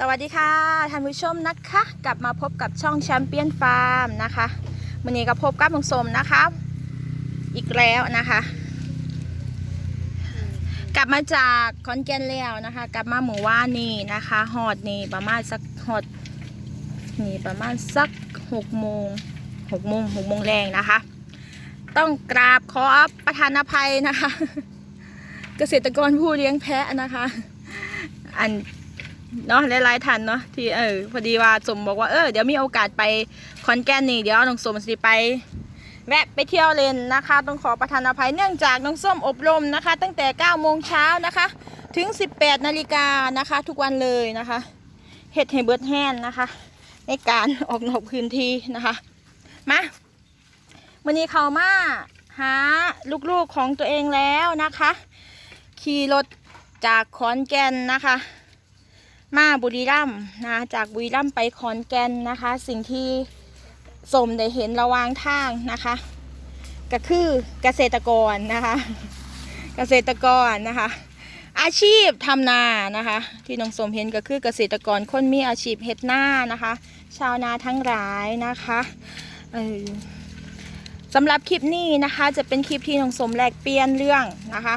สวัสดีค่ะท่านผู้ชมนะคะ กลับมาพบกับช่องแชมเปี้ยนฟาร์มนะคะวันนี้ก็พบกับลุงสมนะคะ อีกแล้วนะคะ กลับมาจากคอนแกนแล้วนะคะ กลับมาหมู่ว่านี่นะคะหอดนี่ประมาณสักหอดนี่ประมาณสักหกโมงหกโมงหกโมงแรงนะคะ ต้องกราบขอประทานอภัยนะคะ เกษตรกรผู้เลี้ยงแพะนะคะ อัน เนาะหลายๆท่านเนาะที่เออพอดีว่าสมบอกว่าเออเดี๋ยวมีโอกาสไปคอนแกนนี่เดี๋ยวน้องสมสิไป แวะไปเที่ยวเล่นนะคะ ต้องขอประทานอภัยเนื่องจากน้องส้มอบรมนะคะ ตั้งแต่9โมงเช้านะคะ ถึง 18นาฬิกานะคะ ทุกวันเลยนะคะเฮ็ดให้เบิร์ดแห้นนะคะ ในการออกนอกพื้นที่นะคะมาวันนี้เขามาหาลูกๆของตัวเองแล้วนะคะ ขี่รถจากขอนแก่นนะคะ มาบุรีรัมย์นะจากบุรีรัมย์ไปขอนแก่นนะคะ สิ่งที่สมได้เห็นระวางทางนะคะ ก็คือเกษตรกรนะคะ เกษตรกรนะคะ อาชีพทำนานะคะ ที่น้องสมเห็นก็คือเกษตรกรคนมีอาชีพเฮ็ดนานะคะ ชาวนาทั้งหลายนะคะสำหรับคลิปนี้นะคะจะเป็นคลิปที่น้องสมแลกเปลี่ยนเรื่องนะคะ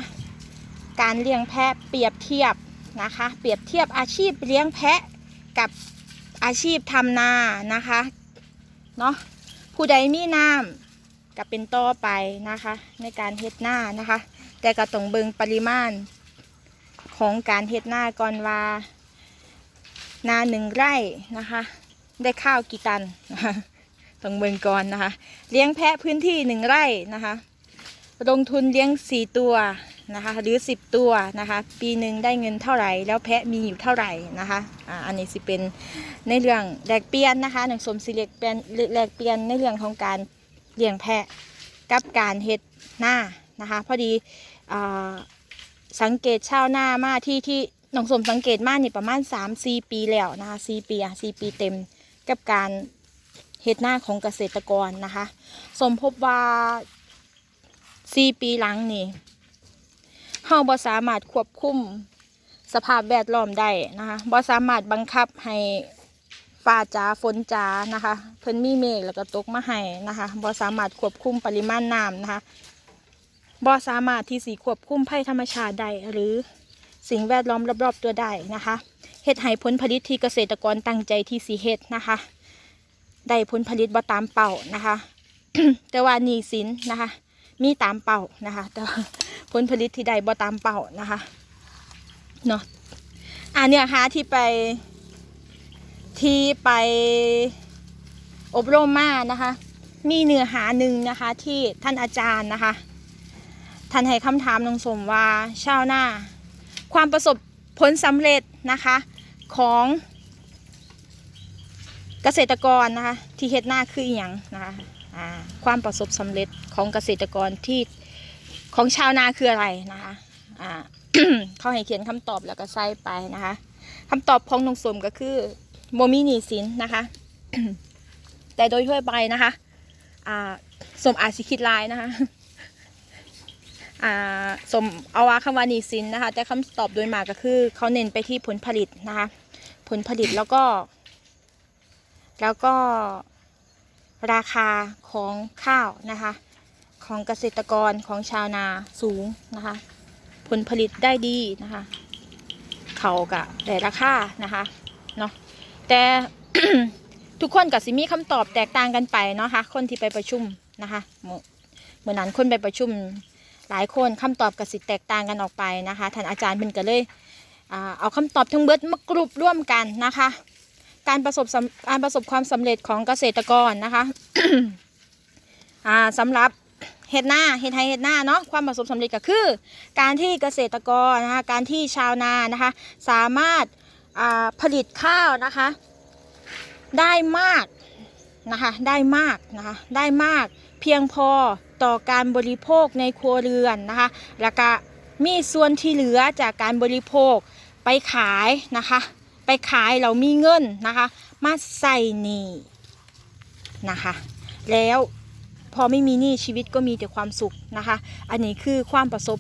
การเลี้ยงแพะเปรียบเทียบ นะคะ เปรียบเทียบอาชีพเลี้ยงแพะกับอาชีพทำนานะคะเนาะผู้ใดมีน้ำก็เป็นต่อไปนะคะ ในการเฮ็ดหน้านะคะ แต่ก็ต้องเบิงปริมาณของการเฮ็ดหน้าก่อนว่านาหนึ่งไร่นะคะ ได้ข้าวกี่ตันต้องเบิงก่อนนะคะ เลี้ยงแพะพื้นที่หนึ่งไร่นะคะ ลงทุนเลี้ยงสี่ตัว นะคะ หรือสิบตัวนะคะ ปีหนึ่งได้เงินเท่าไหร่ แล้วแพะมีอยู่เท่าไหร่นะคะอ่าอันนี้สิเป็นในเรื่องแลกเปลี่ยนนะคะหนังสมสิเล็กเปลี่ยนแลกเปลี่ยนในเรื่องของการเลี้ยงแพะกับการเฮ็ดหน้านะคะพอดีอสังเกตชาวหน้ามาที่ที่หนังสมสังเกตมานี่ประมาณ3-4ปีแล้วนะคะ4ปีอะ4ปีเต็มกับการเฮ็ดหน้าของเกษตรกรนะคะ สมพบว่าสี่ปีหลังนี่ เฮาบ่สามารถควบคุมสภาพแวดล้อมได้นะคะบ่สามารถบังคับให้ฟ้าจ๋าฝนจ๋านะคะ เพิ่นมีเมฆแล้วก็ตกมาให้นะคะบ่สามารถควบคุมปริมาณน้ำนะคะบ่สามารถที่สิควบคุมภัยธรรมชาติได้หรือสิ่งแวดล้อมรอบๆตัวได้นะคะเฮ็ดให้ผลผลิตที่เกษตรกรตั้งใจที่สิเฮ็ดนะคะได้ผลผลิตบ่ตามเป้านะคะ แต่ว่านีสินนะคะ มีตามเป้านะคะ แต่ผลผลิตที่ได้บ่ตามเป้านะคะเนาะอ่าเนี่ยค่ะที่ไปที่ไปอบรมมานะคะ มีเนื้อหาหนึ่งนะคะที่ท่านอาจารย์นะคะ ท่านให้คำถามน้องสมว่าชาวนาความประสบผลสำเร็จนะคะของเกษตรกรนะคะ ที่เฮ็ดหน้าคืออย่างนะคะ ความประสบสำเร็จของเกษตรกรที่ของชาวนาคืออะไรนะคะเขาให้เขียนคำตอบแล้วก็ใส่ไปนะคะคำตอบของนงสมก็คือโมมีนีสินนะคะ แต่โดยทั่วไปนะคะสมอาจสิคิดลายนะคะสมเอาว่าคำว่านีสินนะคะ แต่คำตอบโดยมากก็คือเขาเน้นไปที่ผลผลิตนะคะ ผลผลิตแล้วก็ แล้วก็ ราคาของข้าวนะคะ ของเกษตรกรของชาวนาสูงนะคะ ผลผลิตได้ดีนะคะ เขากะได้ราคานะคะเนาะแต่ทุกคนกับสิมีคำตอบแตกต่างกันไปเนาะคะคนที่ไปประชุมนะคะเมื่อเมื่อนั้นคนไปประชุมหลายคนคำตอบกับสิแตกต่างกันออกไปนะคะท่านอาจารย์เป็นก็เลยเอาคำตอบทั้งเบิดมากรุบร่วมกันนะคะ การประสบการประสบความสำเร็จของเกษตรกรนะคะอ่าสำหรับเฮ็ดหน้าเฮ็ดไทยเฮ็ดหน้าเนาะความประสบสำเร็จก็คือ การที่เกษตรกรนะคะการที่ชาวนานะคะ สามารถอ่าผลิตข้าวนะคะ ได้มากนะคะได้มากนะคะได้มากเพียงพอต่อการบริโภคในครัวเรือนนะคะ แล้วก็มีส่วนที่เหลือจากการบริโภคไปขายนะคะ ไปขายเรามีเงินนะคะ มาใส่หนี้นะคะ แล้วพอไม่มีหนี้ชีวิตก็มีแต่ความสุขนะคะ อันนี้คือความประสบ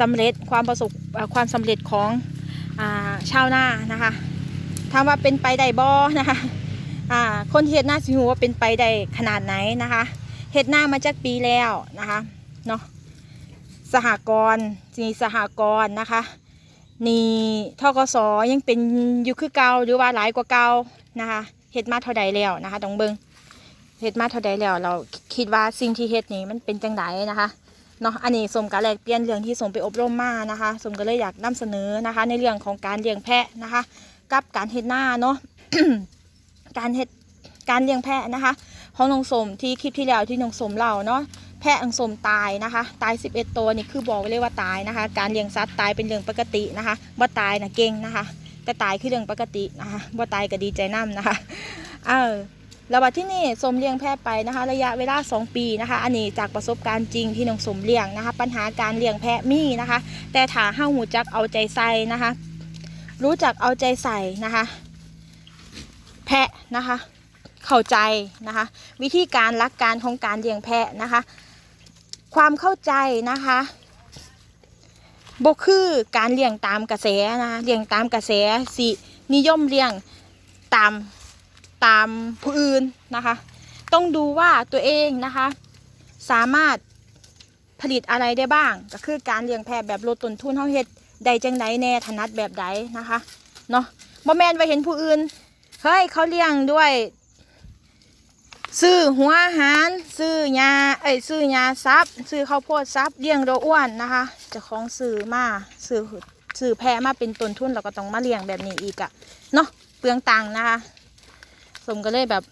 สำเร็จความประสบความสำเร็จของอาชาวนานะคะถามว่าเป็นไปได้บ่นะคะอ่าคนเฮ็ดหน้าสิฮู้ว่าเป็นไปได้ขนาดไหนนะคะเฮ็ดหน้ามาจากปีแล้วนะคะเนาะสหกรณ์นี่สหกรณ์นะคะ นี่ทกสยังเป็นอยู่คือเก่าหรือว่าหลายกว่าเก่านะคะเฮ็ดมาเท่าใดแล้วนะคะต้องเบิ่งเฮ็ดมาเท่าใดแล้วเราคิดว่าสิ่งที่เฮ็ดนี่มันเป็นจังไดนะคะเนาะอันนี้สมกับแลกเปลี่ยนเรื่องที่สมไปอบรมมานะคะสมก็เลยอยากนำเสนอนะคะ ในเรื่องของการเลี้ยงแพะนะคะ กับการเฮ็ดหน้าเนาะการเฮ็ดการเลี้ยงแพะนะคะของนงสมที่คลิปที่แล้วที่นงสมเล่าเนาะ แพะน้องสมตายนะคะ ตาย 11 ตัวนี่คือบอกไว้เลยว่าตายนะคะ การเลี้ยงสัตว์ตายเป็นเรื่องปกตินะคะบ่ตายนะเก่งนะคะ แต่ตายคือเรื่องปกตินะคะบ่ตายก็ดีใจนํนะคะเออแล้วบัดที่นี่สมเลี้ยงแพะไปนะคะ ระยะเวลา 2 ปีนะคะ อันนี้จากประสบการณ์จริงที่น้องสมเลี้ยงนะคะ ปัญหาการเลี้ยงแพะมีนะคะ แต่ถ้าเฮาหูจักเอาใจใส่นะคะ รู้จักเอาใจใส่นะคะ แพะนะคะ เข้าใจนะคะ วิธีการรักการของการเลี้ยงแพะนะคะ ความเข้าใจนะคะบกคือการเลี้ยงตามกระแสนะเลี้ยงตามกระแสสินิยมเลี้ยงตามตามผู้อื่นนะคะ ต้องดูว่าตัวเองนะคะ สามารถผลิตอะไรได้บ้าง ก็คือการเลี้ยงแพะแบบลดต้นทุนเฮาเฮ็ดใดจังใดแน่ถนัดแบบใดนะคะเนาะบ่แมนว่าเห็นผู้อื่นเฮ้ยเขาเลี้ยงด้วย ซื้อหัวหารซื้อยาเอ้ยซื้อยาซับซื้อข้าวโพดซับเลี้ยงโดอ้วนนะคะจะของซื้อมาซื้อซื้อแพะมาเป็นต้นทุนเราก็ต้องมาเลี้ยงแบบนี้อีกอะเนาะเปลืองตังนะคะ สมก็เลยแบบ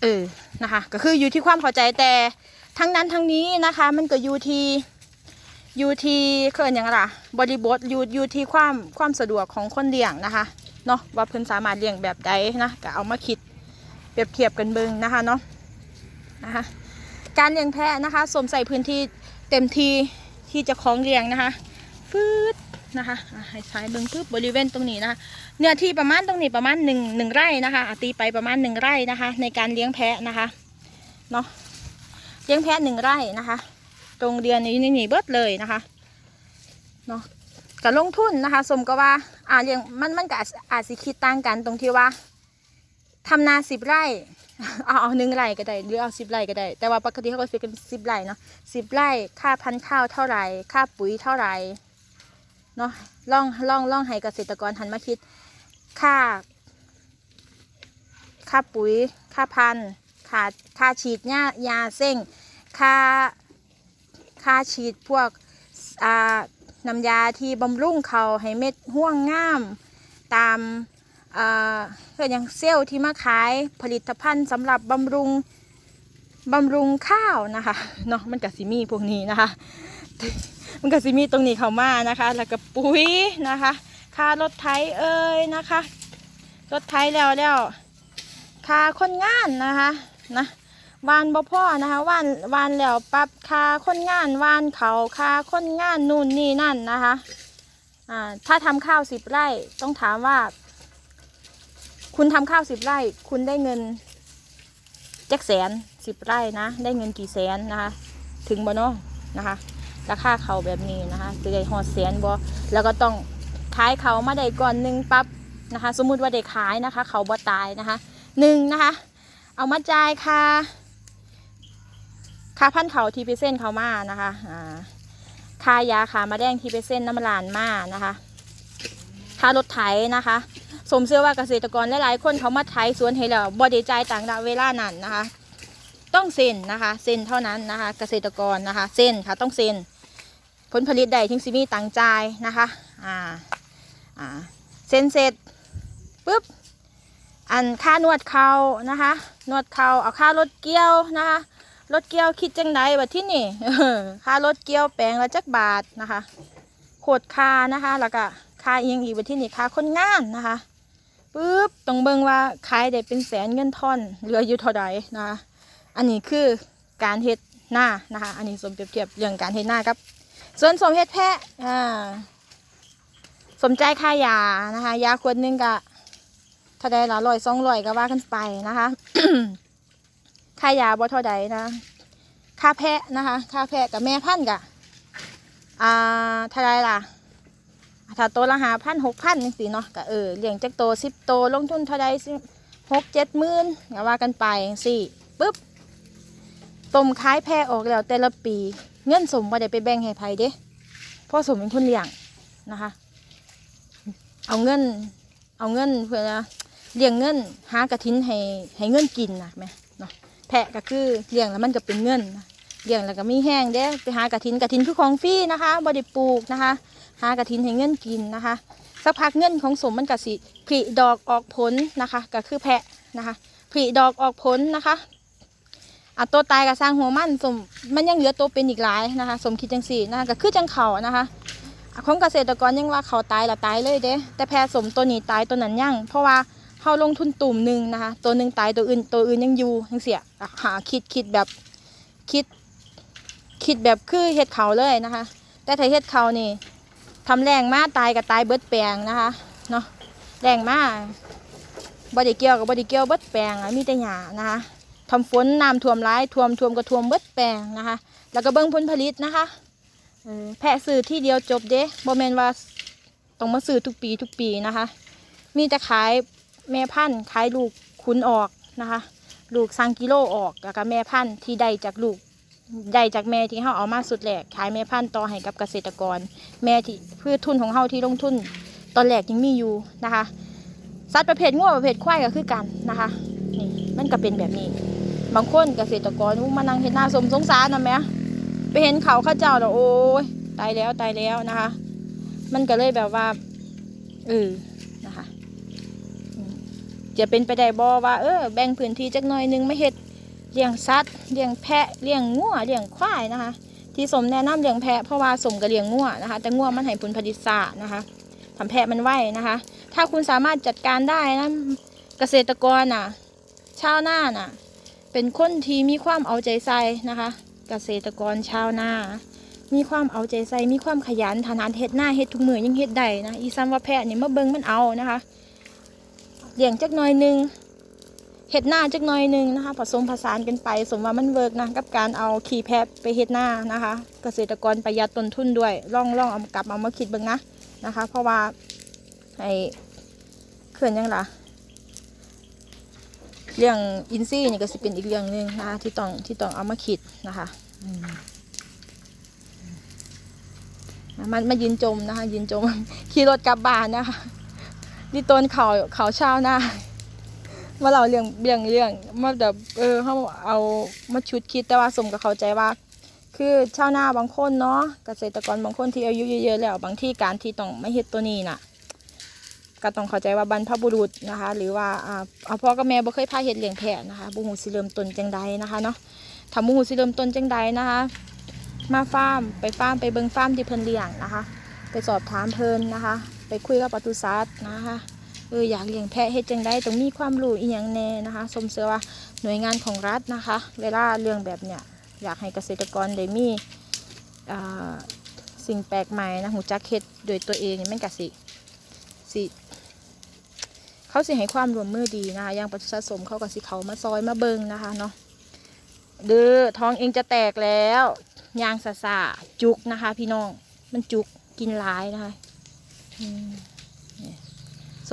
เออนะคะ ก็คืออยู่ที่ความเข้าใจแต่ทั้งนั้นทั้งนี้นะคะ มันก็อยู่ที่อยู่ที่เคินอย่างไรล่ะบริบทอยู่อยู่ที่ความความสะดวกของคนเลี้ยงนะคะเนาะว่าเพิ่นสามารถเลี้ยงแบบใดนะก็เอามาคิด เปรียบเทียบกันเบิงนะคะเนาะนะคะการเลี้ยงแพะนะคะสมใส่พื้นที่เต็มที่ที่จะคล้องเลี้ยงนะคะฟืดนะคะให้ใช้เบิงปึ๊บบริเวณตรงนี้นะคะเนื้อที่ประมาณตรงนี้ประมาณหนึ่งหนึ่งไร่นะคะตีไปประมาณหนึ่งไร่นะคะ ในการเลี้ยงแพะนะคะเนาะเลี้ยงแพะหนึ่งไร่นะคะ ตรงเดือนนี้นี่เบิดเลยนะคะเนาะกลงทุนนะคะ สมก็ว่าอ่าเลี้ยงมันมันก็อาจอาจสิคิดต่างกันตรงที่ว่า ทำนาสิบไร่ เอาเอาหนึ่งไร่ก็ได้หรือเอาสิบไร่ก็ได้ แต่ว่าปกติเขาก็ซื้อกันสิบไร่เนาะสิบไร่ค่าพันธุ์ข้าวเท่าไหร่ ค่าปุ๋ยเท่าไหร่เนาะลองลองลองให้เกษตรกรหันมาคิด ค่า ค่าปุ๋ย ค่าพันธุ์ค่าค่าฉีดหญ้ายาเส้งค่าค่าฉีดพวกอ่าน้ำยาที่บำรุงเขาให้เม็ดห่วงงามตาม เพื่ออย่างเซลล์ที่มาขายผลิตภัณฑ์สำหรับบำรุงบำรุงข้าวนะคะเนาะมันกับซิมีพวกนี้นะคะ มันกับซิมีตรงนี้เข้ามานะคะ แล้วก็ปุ๋ยนะคะค่ารถไถเอ้ยนะคะ รถไถแล้วแล้วค่าคนงานนะคะนะวานบ่พ่อนะคะวานวานแล้วปับค่าคนงานวานเขาค่าคนงานนู่นนี่นั่นนะคะอ่าถ้าทำข้าวสิบไร่ต้องถามว่า คุณทำข้าวสิบไร่ คุณได้เงินจักแสนสิบไร่นะ ได้เงินกี่แสนนะคะ ถึงบ่เนาะนะคะราคาเขาแบบนี้นะคะจะได้หอดแสนบ่แล้วก็ต้องขายเขามาได้ก่อนหนึ่งปั๊บนะคะ สมมุติว่าได้ขายนะคะ เขาบ่ตายนะคะหนึ่งนะคะ เอามาจ่ายค่าค่าพันเขาที่ไปเส้นเขามานะคะค่ายาขามาแดงที่ไปเส้นน้ำลานมานะคะค่ารถไถนะคะ สมเชื่อว่าเกษตรกรหลายๆคนเขามาไถสวนให้แล้วบไดีใจายต่างดาวเวลานั้นนะคะ ต้องเซ็นนะคะเซ็นเท่านั้นนะคะ เกษตรกรนะคะเซ็นค่ะต้องเซ็นผลผลิตใดทิ้งซิมีต่างจ่ายนะคะอ่าอ่าเซ็นเสร็จปุ๊บอันค่านวดเขานะคะ นวดเขาเอาค่ารถเกี่ยวนะคะรถเกี่ยวคิดจังไดแบบที่นี่ค่ารถเกี่ยวแปลงละจักบาทนะคะโคตรค่านะคะ แล้วก็ค่าเอียงอีกแบบที่นี่ค่าคนงานนะคะ ปุ๊บต้องเบิ่งว่าขายได้เป็นแสนเงินทอนเหลืออยู่เท่าใดนะคะอันนี้คือการเฮ็ดหน้านะคะ อันนี้สมเปรียบเทียบเรื่องการเฮ็ดหน้าครับ ส่วนสมเฮ็ดแพะอ่าสมใจค่ายานะคะ ยาขวดหนึงก็เท่าใดละร้อยสองร้อยก็ว่ากันไปนะคะค่ายาบ่เท่าใดนะค่าแพะนะคะค่าแพะกับแม่พันกะอ่าเท่าใดล่ะ ถ้าโตวละหาพันหกพันจังซี่เนาะก็เออเลี้ยงจักโตสิบโตลงทุนเท่าใดสิหกเจ็ดหมื่นก็ว่ากันไปจังซี่ปึ๊บต้มขายแพะออกแล้วแต่ละปี เงินสมบ่ได้ไปแบ่งให้ไผเด้พ่อสมเป็นคนเลี้ยงนะคะ เอาเงิน เอาเงินเพื่อเลี้ยงเงินหากระทินให้ให้เงินกินนะแม่เนาะแพะก็คือเลี้ยงแล้วมันก็เป็นเงินนเลี้ยงแล้วก็มีแห้งเด้ไปหากระทินกระทินคือของฟรีนะคะบ่ได้ปลูกนะคะ หากระทินให้เงินกินนะคะ สักพักเงินของสมมันก็สิผลิดอกออกผลนะคะก็คือแพะนะคะผลิดอกออกผลนะคะเอาตัวตายกับสร้างหัวมันสมมันยังเหลือตัวเป็นอีกหลายนะคะ สมคิดจังสี่นะคะก็คือจังเขานะคะของเกษตรกรยังว่าเขาตายละตายเลยเด้แต่แพรสมตัวนี้ตายตัวนั้นยังเพราะว่าเขาลงทุนตุ่มหนึ่งนะคะ ตัวหนึ่งตายตัวอื่นตัวอื่นยังอยู่ยังเสียหาคิดคิดแบบคิด คิดแบบคือเห็ดเขาเลยนะคะ แต่ถ้าเห็ดเขานี่ ทำแรงมาตายกับตายเบิดแปลงนะคะเนาะแรงมาบไดิเกี่ยวกับบไดิเกี่ยวเบิดแปลงมีแต่หญ้านะคะทำฝนน้ำท่วมร้ายท่วมท่วมก็ท่วมเบิดแปลงนะคะ แล้วก็เบิ้งผลผลิตนะคะแพะซื้อที่เดียวจบเด้บ่แมนว่าต้องมาซื้อทุกปีทุกปีนะคะ มีแต่ขายแม่พันธุ์ขายลูกขุนออกนะคะ ลูกสังกิโลออกแล้วก็แม่พันธุ์ที่ได้จากลูก ได้จากแม่ที่เขาเอามาสุดแหลกขายแม่พันธุ์ต่อให้กับเกษตรกร แม่ที่พืชทุนของเขาที่ลงทุน ตอนแรกยังมีอยู่นะคะสัตว์ประเภทงัวประเภทควายก็คือกันนะคะนี่มันก็เป็นแบบนี้ บางคนเกษตรกรมานั่งเห็นหน้าสมสงสารนะแม่ไปเห็นเขาข้าเจ้าแล้วโอ้ยตายแล้วตายแล้วนะคะ มันก็เลยแบบว่าเออนะคะจะเป็นไปได้บอว่าเออแบ่งพื้นที่จักหน่อยนึงไม่เห็ด เลี้ยงสัตว์เลี้ยงแพะเลี้ยงงัวเลี้ยงควายนะคะ ที่สมแนะนำเลี้ยงแพะเพราะว่าสมกับเลี้ยงงัวนะคะ แต่งัวมันให้ผลผลิตสานะคะทำแพะมันไหวนะคะ ถ้าคุณสามารถจัดการได้นะเกษตรกรน่ะชาวนาน่ะ เป็นคนที่มีความเอาใจใส่นะคะ เกษตรกรชาวนามีความเอาใจใส่ มีความขยันฐานานเฮ็ดหน้าเฮ็ดทุกมือยังเฮ็ดได้นะ อีซ้ำว่าแพะนี่มาเบิ่งมันเอานะคะเลี้ยงจักหน่อยหนึง เฮ็ดหน้าจักหน่อยหนึงนะคะ ผสมผสานกันไป สมว่ามันเวิร์กนะกับการเอาขี้แพะไปเฮ็ดหน้านะคะ เกษตรกรประหยัดต้นทุนด้วยลองลองเอากลับเอามาคิดบิ่งนะนะคะ เพราะว่าไอ้เขื่อนยังล่ะเรื่องอินซี่นี่ก็สิเป็นอีกเรื่องหนึ่งนะคะที่ต้องที่ต้องเอามาคิดนะคะมันมายืนจมนะคะ ยืนจมขี่รถกลับบ้านนะคะนี่ต้นเขาเขาเช้าหน้า มาเราเรื่องเรื่องเรื่องมาแบบเออเขาเอามาชุดคิดแต่ว่าสมกับเข้าใจว่า คือชาวนาบางคนเนาะเกษตรกรบางคนที่อายุเยอะๆแล้วบางที่การที่ต้องไม่เฮ็ดตัวนี้น่ะก็ต้องเข้าใจว่าบรรพบุรุษนะคะ หรือว่าอ่าเอาพ่อกับแม่บ่เคยพาเฮ็ดเลี้ยงแพะนะคะบ่ฮู้สิเริ่มต้นจังใดนะคะเนาะถ้าบ่ฮู้สิเริ่มต้นจังใดนะคะ มาฟาร์มไปฟาร์มไปเบิ่งฟาร์มที่เพิ่นเลี้ยงนะคะ ไปสอบถามเพิ่นนะคะ ไปคุยกับปศุสัตว์นะคะ เอออยากเลี้ยงแพะเฮ็ดจังใดต้องมีความรู้อีหยังแน่นะคะสมเสือว่าหน่วยงานของรัฐนะคะ เวลาเรื่องแบบเนี้ยอยากให้เกษตรกรได้มีสิ่งแปลกใหม่นะหูจักเฮ็ดโดยตัวเองนี่มันก็สิสิเขาสิให้ความร่วมมือดีนะคะอย่างปศุสัตว์สมเขาก็สิเขามาซอยมาเบิงนะคะเนาะเด้อท้องเองจะแตกแล้วยางสะสาจุกนะคะ พี่น้องมันจุกกินหลายนะคะ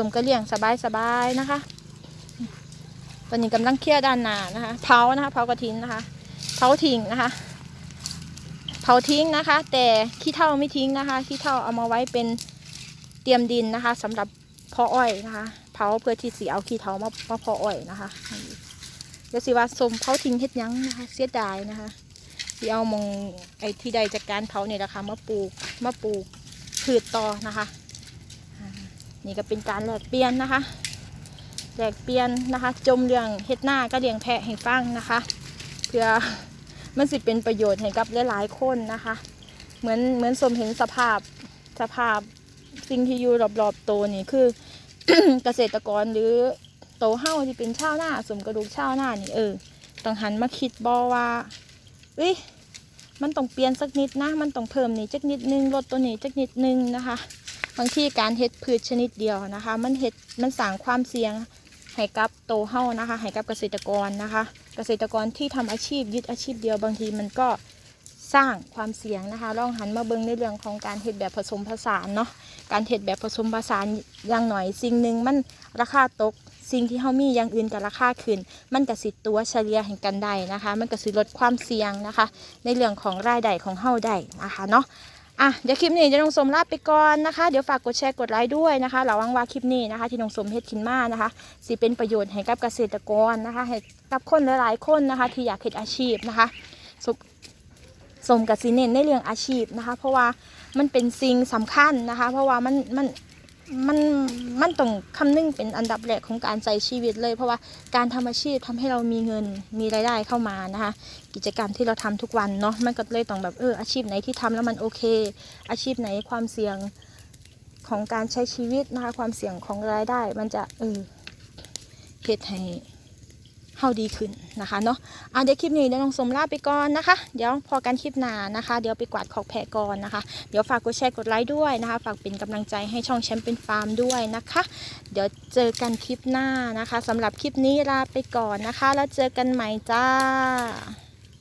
มกระเลี่ยงสบายสบายๆนะคะ ตอนนี้กำลังเคลียร์ด้านหน้านะคะเผานะคะเผากระถินนะคะเผาทิ้งนะคะเผาทิ้งนะคะ แต่ขี้เถ้าไม่ทิ้งนะคะขี้เถ้าเอามาไว้เป็นเตรียมดินนะคะสำหรับเพาะอ้อยนะคะเผาเพื่อที่สีเอาขี้เถามามาเพาะอ้อยนะคะเดี๋ยวสิว่าสมเผาทิ้งเฮ็ดยังนะคะเสียดายนะคะสีเอามองไอ้ที่ใดจากการเผาเนี่ยนะคะมาปลูกมาปลูกพืชต่อนะคะ นี่ก็เป็นการแลกเปลี่ยนนะคะแลกเปลี่ยนนะคะ จมเรื่องเฮ็ดหน้าก็เลี้ยงแพะให้ฟังนะคะ เพื่อมันสิเป็นประโยชน์ให้กับหลายๆคนนะคะ เหมือนเหมือนสมเห็นสภาพสภาพสิ่งที่อยู่รอบๆตัวนี่คือเกษตรกรหรือโตเฮ้าที่เป็นชาวนาสมกระดูกชาวนานี่เออต้องหันมาคิดบอว่าเอ้ยมันต้องเปลี่ยนสักนิดนะ มันต้องเพิ่มนี่จักนิดนึงลดตัวนี้จักนิดนึงนะคะ บางที่การเฮ็ดพืชชนิดเดียวนะคะ มันเฮ็ดมันสร้างความเสี่ยงให้กับโตเฮ้านะคะให้กับเกษตรกรนะคะ เกษตรกรที่ทำอาชีพยึดอาชีพเดียวบางทีมันก็สร้างความเสี่ยงนะคะลองหันมาเบิ่งในเรื่องของการเฮ็ดแบบผสมผสานเนาะการเฮ็ดแบบผสมผสานอย่างหน่อย สิ่งหนึ่งมันราคาตก สิ่งที่เฮามีอย่างอื่นกับราคาขึ้น มันก็สิตัวเฉลี่ยให้กันได้นะคะ มันก็สิลดความเสี่ยงนะคะ ในเรื่องของรายได้ของเฮาได้นะคะเนาะ อะเดี๋ยวคลิปนี้จะน้องสมลาไปก่อนนะคะ เดี๋ยวฝากกดแชร์กดไลค์ด้วยนะคะเราวังว่าคลิปนี้นะคะ ที่น้องสมเฮ็ดขินมานะคะสิเป็นประโยชน์ให้กับเกษตรกรนะคะให้กับคนหลายๆคนนะคะ ที่อยากเฮ็ดอาชีพนะคะสมสมกับสีเน้นในเรื่องอาชีพนะคะ เพราะว่ามันเป็นสิ่งสำคัญนะคะ เพราะว่ามันมัน มันมันต้องคำนึงเป็นอันดับแรกของการใช้ชีวิตเลย เพราะว่าการทำอาชีพทำให้เรามีเงินมีรายได้เข้ามานะคะ กิจกรรมที่เราทำทุกวันเนาะมันก็เลยต้องแบบเอออาชีพไหนที่ทำแล้วมันโอเค อาชีพไหนความเสี่ยงของการใช้ชีวิตนะคะความเสี่ยงของรายได้ มันจะเออเฮ็ดให้ เฮาดีขึ้นนะคะเนาะอะเดี๋ยวคลิปนี้เดี๋ยวน้องสมลาไปก่อนนะคะ เดี๋ยวพอกันคลิปหน้านะคะ เดี๋ยวไปกวาดขอกแผ่ก่อนนะคะ เดี๋ยวฝากกดแชร์กดไลค์ด้วยนะคะ ฝากเป็นกำลังใจให้ช่องแชมป์เป็นฟาร์มด้วยนะคะ เดี๋ยวเจอกันคลิปหน้านะคะสำหรับคลิปนี้ลาไปก่อนนะคะ แล้วเจอกันใหม่จ้า